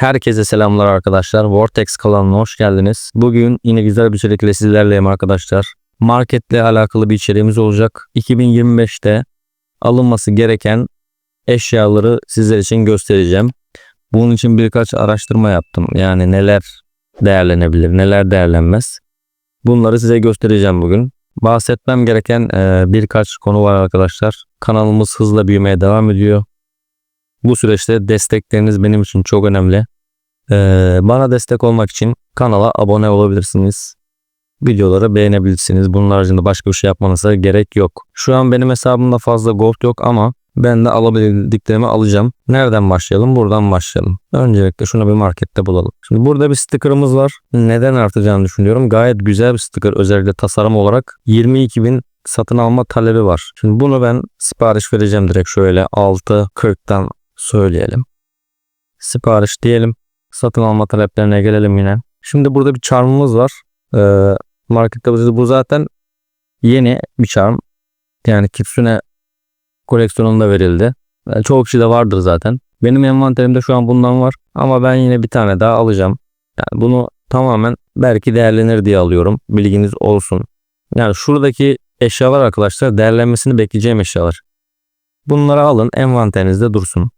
Herkese selamlar arkadaşlar. Vortex kanalına hoş geldiniz. Bugün yine güzel bir içerikle sizlerleyim arkadaşlar. Marketle alakalı bir içeriğimiz olacak. 2025'te alınması gereken eşyaları sizler için göstereceğim. Bunun için birkaç araştırma yaptım. Yani neler değerlenebilir, neler değerlenmez. Bunları size göstereceğim bugün. Bahsetmem gereken birkaç konu var arkadaşlar. Kanalımız hızla büyümeye devam ediyor. Bu süreçte destekleriniz benim için çok önemli. Ee, bana destek olmak için kanala abone olabilirsiniz. Videoları beğenebilirsiniz. Bunun haricinde başka bir şey yapmanıza gerek yok. Şu an benim hesabımda fazla gold yok ama ben de alabildiklerimi alacağım. Nereden başlayalım? Buradan başlayalım. Öncelikle şunu bir markette bulalım. Şimdi burada bir sticker'ımız var. Neden artacağını düşünüyorum. Gayet güzel bir sticker. Özellikle tasarım olarak 22.000 satın alma talebi var. Şimdi bunu ben sipariş vereceğim direkt şöyle 6.40'dan söyleyelim. Sipariş diyelim. Satın alma taleplerine gelelim yine. Şimdi burada bir charm'ımız var. Ee, markette bu zaten yeni bir charm. Yani Kitsune koleksiyonunda verildi. Yani çoğu kişi de vardır zaten. Benim envanterimde şu an bundan var. Ama ben yine bir tane daha alacağım. Yani bunu tamamen belki değerlenir diye alıyorum. Bilginiz olsun. Yani şuradaki eşyalar arkadaşlar değerlenmesini bekleyeceğim eşyalar. Bunları alın envanterinizde dursun.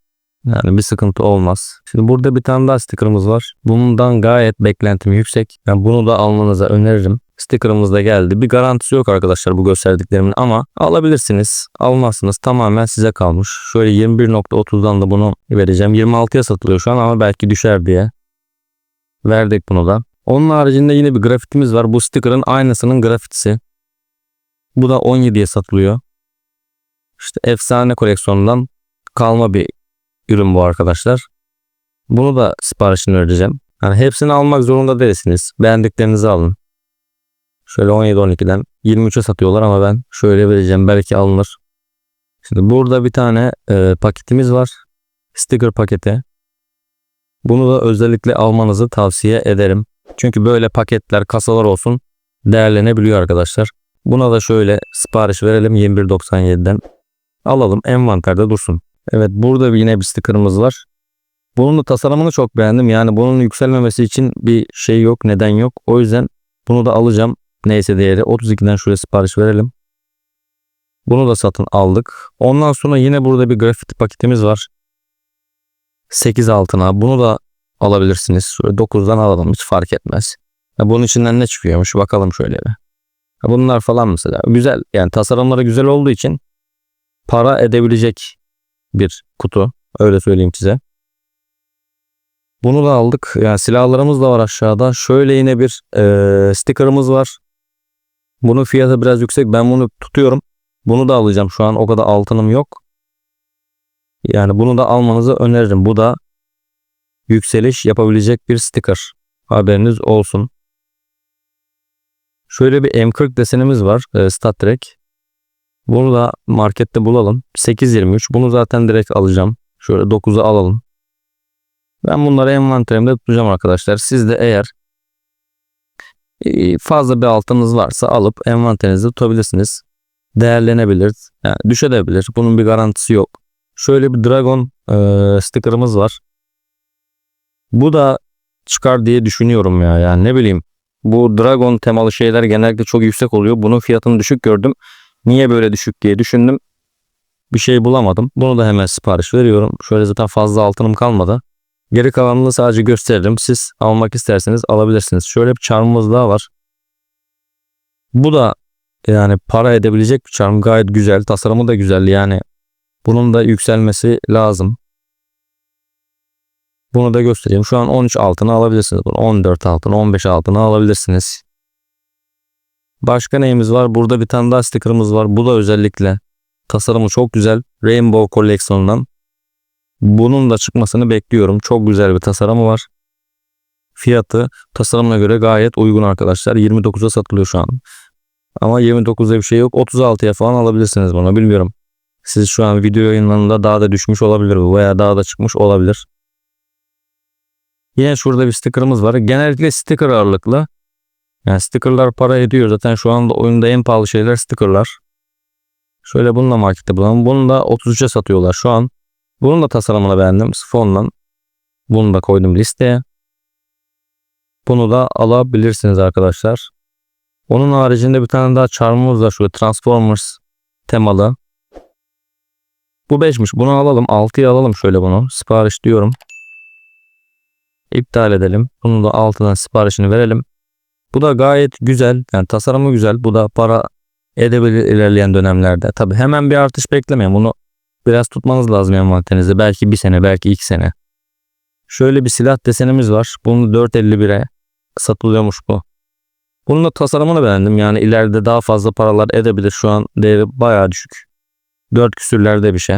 Yani bir sıkıntı olmaz. Şimdi burada bir tane daha sticker'ımız var. Bundan gayet beklentim yüksek. Yani bunu da almanıza öneririm. Sticker'ımız da geldi. Bir garantisi yok arkadaşlar bu gösterdiklerimin ama alabilirsiniz. Almazsınız. Tamamen size kalmış. Şöyle 21.30'dan da bunu vereceğim. 26'ya satılıyor şu an ama belki düşer diye. Verdik bunu da. Onun haricinde yine bir grafitimiz var. Bu sticker'ın aynısının grafitisi. Bu da 17'ye satılıyor. İşte efsane koleksiyonundan kalma bir ürün bu arkadaşlar. Bunu da siparişini vereceğim. Yani hepsini almak zorunda değilsiniz. Beğendiklerinizi alın. Şöyle 17-12'den 23'e satıyorlar ama ben şöyle vereceğim. Belki alınır. Şimdi burada bir tane e, paketimiz var. Sticker paketi. Bunu da özellikle almanızı tavsiye ederim. Çünkü böyle paketler, kasalar olsun değerlenebiliyor arkadaşlar. Buna da şöyle sipariş verelim 21.97'den. Alalım envanterde dursun. Evet burada yine bir sticker'ımız var. Bunun da tasarımını çok beğendim. Yani bunun yükselmemesi için bir şey yok, neden yok. O yüzden bunu da alacağım. Neyse değeri 32'den şuraya sipariş verelim. Bunu da satın aldık. Ondan sonra yine burada bir grafiti paketimiz var. 8 altına. Bunu da alabilirsiniz. Şöyle 9'dan alalım. Hiç fark etmez. Ya bunun içinden ne çıkıyormuş bakalım şöyle bir. Ya bunlar falan mesela. Güzel. Yani tasarımları güzel olduğu için para edebilecek bir kutu. Öyle söyleyeyim size. Bunu da aldık. Yani silahlarımız da var aşağıda. Şöyle yine bir e, sticker'ımız var. Bunun fiyatı biraz yüksek. Ben bunu tutuyorum. Bunu da alacağım. Şu an o kadar altınım yok. Yani bunu da almanızı öneririm. Bu da yükseliş yapabilecek bir sticker. Haberiniz olsun. Şöyle bir M40 desenimiz var. E, Star Trek. Bunu da markette bulalım. 8.23. Bunu zaten direkt alacağım. Şöyle 9'a alalım. Ben bunları envanterimde tutacağım arkadaşlar. Siz de eğer e, fazla bir altınız varsa alıp envanterinizde tutabilirsiniz. Değerlenebilir. Yani düşebilir. Bunun bir garantisi yok. Şöyle bir Dragon e, sticker'ımız var. Bu da çıkar diye düşünüyorum ya. Yani ne bileyim. Bu Dragon temalı şeyler genellikle çok yüksek oluyor. Bunun fiyatını düşük gördüm. Niye böyle düşük diye düşündüm. Bir şey bulamadım. Bunu da hemen sipariş veriyorum. Şöyle zaten fazla altınım kalmadı. Geri kalanını sadece gösteririm. Siz almak isterseniz alabilirsiniz. Şöyle bir charmımız daha var. Bu da yani para edebilecek bir charm. Gayet güzel. Tasarımı da güzel. Yani bunun da yükselmesi lazım. Bunu da göstereyim. Şu an 13 altını alabilirsiniz. 14 altını, 15 altını alabilirsiniz. Başka neyimiz var? Burada bir tane daha sticker'ımız var. Bu da özellikle tasarımı çok güzel. Rainbow koleksiyonundan. Bunun da çıkmasını bekliyorum. Çok güzel bir tasarımı var. Fiyatı tasarımına göre gayet uygun arkadaşlar. 29'a satılıyor şu an. Ama 29'da bir şey yok. 36'ya falan alabilirsiniz bunu. Bilmiyorum. Siz şu an video yayınlarında daha da düşmüş olabilir bu veya daha da çıkmış olabilir. Yine şurada bir sticker'ımız var. Genellikle sticker ağırlıklı. Yani stickerlar para ediyor. Zaten şu anda oyunda en pahalı şeyler stickerlar. Şöyle bununla markette bulalım. Bunu da 33'e satıyorlar şu an. Bunun da tasarımını beğendim. Sifonla. Bunu da koydum listeye. Bunu da alabilirsiniz arkadaşlar. Onun haricinde bir tane daha charmımız var. Şöyle Transformers temalı. Bu 5'miş. Bunu alalım. 6'ya alalım şöyle bunu. Sipariş diyorum. İptal edelim. Bunu da altından siparişini verelim. Bu da gayet güzel. Yani tasarımı güzel. Bu da para edebilir ilerleyen dönemlerde. Tabi hemen bir artış beklemeyin. Bunu biraz tutmanız lazım envanterinizde. Belki bir sene, belki iki sene. Şöyle bir silah desenimiz var. Bunu 4.51'e satılıyormuş bu. Bunun da tasarımını beğendim. Yani ileride daha fazla paralar edebilir. Şu an değeri bayağı düşük. 4 küsürlerde bir şey.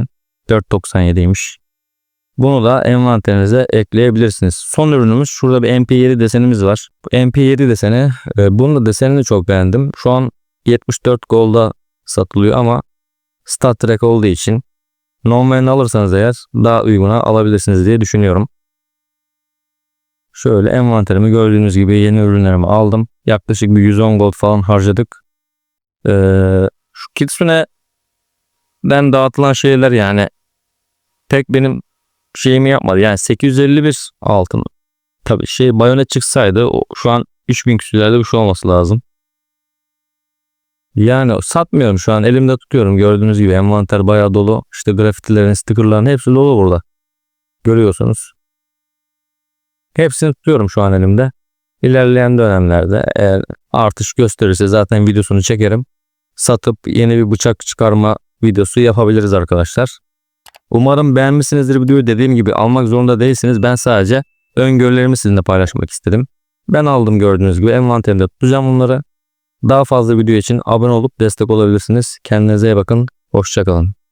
4.97'ymiş. Bunu da envanterinize ekleyebilirsiniz. Son ürünümüz şurada bir MP7 desenimiz var. Bu MP7 deseni e, bunun da desenini çok beğendim. Şu an 74 Gold'a satılıyor ama Star Trek olduğu için normalini alırsanız eğer daha uyguna alabilirsiniz diye düşünüyorum. Şöyle envanterimi gördüğünüz gibi yeni ürünlerimi aldım. Yaklaşık bir 110 gold falan harcadık. Ee, şu Kitsune'den dağıtılan şeyler yani pek benim şeyimi yapmadı. Yani 851 altın. Tabii şey bayonet çıksaydı şu an 3000 küsürlerde bir şey olması lazım. Yani satmıyorum şu an elimde tutuyorum. Gördüğünüz gibi envanter bayağı dolu. İşte grafitilerin, stickerların hepsi dolu burada. Görüyorsunuz. Hepsini tutuyorum şu an elimde. İlerleyen dönemlerde eğer artış gösterirse zaten videosunu çekerim. Satıp yeni bir bıçak çıkarma videosu yapabiliriz arkadaşlar. Umarım beğenmişsinizdir videoyu. Dediğim gibi almak zorunda değilsiniz. Ben sadece öngörülerimi sizinle paylaşmak istedim. Ben aldım gördüğünüz gibi. Envanterimde tutacağım bunları. Daha fazla video için abone olup destek olabilirsiniz. Kendinize iyi bakın. Hoşçakalın.